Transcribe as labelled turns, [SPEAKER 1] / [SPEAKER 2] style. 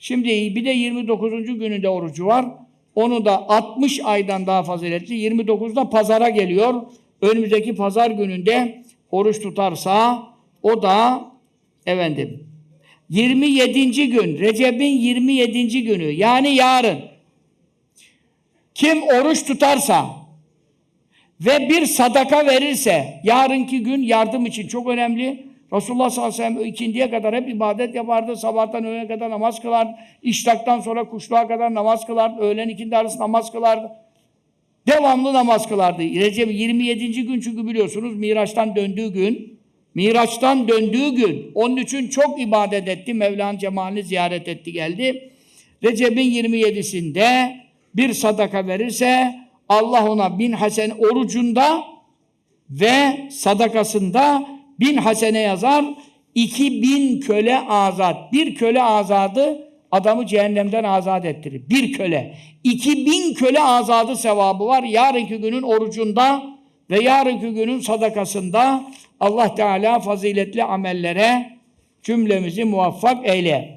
[SPEAKER 1] Şimdi bir de 29. gününde orucu var. Onu da 60 aydan daha faziletli. 29'da pazara geliyor. Önümüzdeki pazar gününde oruç tutarsa o da efendim 27. gün Recep'in 27. günü yani yarın kim oruç tutarsa ve bir sadaka verirse yarınki gün yardım için çok önemli. Resulullah sallallahu aleyhi ve sellem ikindiye kadar hep ibadet yapardı. Sabahtan öğlene kadar namaz kılardı. İştaktan sonra kuşluğa kadar namaz kılardı. Öğlen ikindi arası namaz kılardı. Devamlı namaz kılardı. Recep 27. gün çünkü biliyorsunuz Miraç'tan döndüğü gün. Miraç'tan döndüğü gün. Onun için çok ibadet etti. Mevla'nın cemalini ziyaret etti geldi. Recep'in 27'sinde bir sadaka verirse Allah ona bin hasen orucunda ve sadakasında bin hasene yazar. iki bin köle azat. Bir köle azadı adamı cehennemden azat ettirir. Bir köle. İki bin köle azadı sevabı var. Yarınki günün orucunda ve yarınki günün sadakasında Allah Teala faziletli amellere cümlemizi muvaffak eyle.